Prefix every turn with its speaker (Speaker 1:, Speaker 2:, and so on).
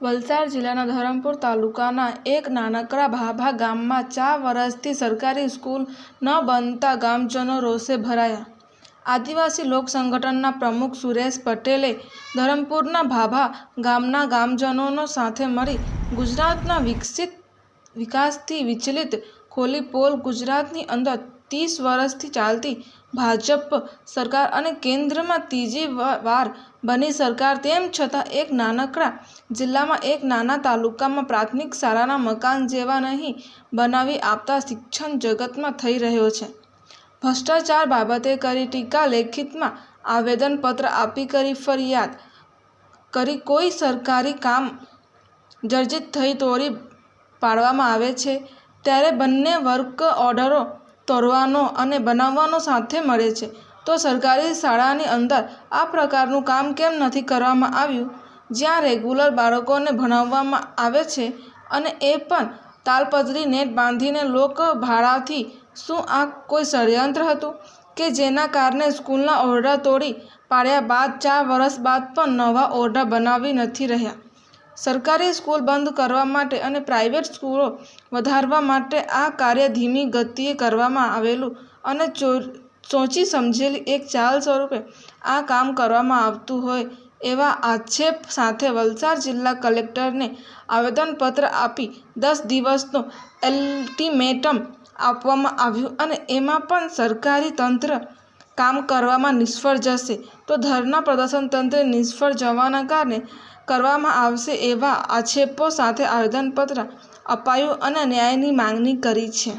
Speaker 1: વલસાડ જિલ્લાના ધરમપુર તાલુકાના એક નાનકડા ભાભા ગામમાં ચાર વર્ષથી સરકારી સ્કૂલ ન બનતા ગામજનો રોષે ભરાયા. આદિવાસી લોક સંગઠનના પ્રમુખ સુરેશ પટેલે ધરમપુરના ભાભા ગામના ગામજનોનો સાથે મળી ગુજરાતના વિકસિત વિકાસથી વિચલિત ખોલી પોલ ગુજરાતની અંદર ત્રીસ વર્ષથી ચાલતી ભાજપ સરકાર અને કેન્દ્રમાં ત્રીજી વાર બની સરકાર તેમ છતાં એક નાનકડા જિલ્લામાં એક નાના તાલુકામાં પ્રાથમિક શાળાના મકાન જેવા નહીં બનાવી આપતા શિક્ષણ જગતમાં થઈ રહ્યો છે. ભ્રષ્ટાચાર બાબતે કરી ટીકા, લેખિતમાં આવેદનપત્ર આપી કરી ફરિયાદ કરી કોઈ સરકારી કામ જર્જિત થઈ તોડી પાડવામાં આવે છે. ત્યારે બંને વર્ક ઓર્ડરો તોડવાનો અને બનાવવાનો સાથે મળે છે. તો સરકારી શાળાની અંદર આ પ્રકારનું કામ કેમ નથી કરવામાં આવ્યું? જ્યાં રેગ્યુલર બાળકોને ભણાવવામાં આવે છે અને એ પણ તાલપત્રી નેટ બાંધીને લોક ભાડાથી, શું આ કોઈ ષડયંત્ર હતું? કે જેના કારણે સ્કૂલના ઓરડા તોડી પાડ્યા બાદ ચાર વર્ષ બાદ પણ નવા ઓરડા બનાવી નથી રહ્યા? સરકારી સ્કૂલ બંધ કરવા માટે અને પ્રાઇવેટ સ્કૂલો વધારવા માટે આ કાર્ય ધીમી ગતિએ કરવામાં આવેલું અને સોચી સમજેલી એક ચાલ સ્વરૂપે આ કામ કરવામાં આવતું હોય એવા આક્ષેપ સાથે વલસાડ જિલ્લા કલેક્ટરને આવેદનપત્ર આપી દસ દિવસનું અલ્ટિમેટમ આપવામાં આવ્યું અને એમાં પણ સરકારી તંત્ર કામ કરવામાં નિષ્ફળ જશે. તો ધરના પ્રદર્શન તંત્ર નિષ્ફળ જવાના કારણે કરવામાં આવશે એવા આક્ષેપો સાથે આવેદનપત્ર અપાયું અને ન્યાયની માંગણી કરી છે.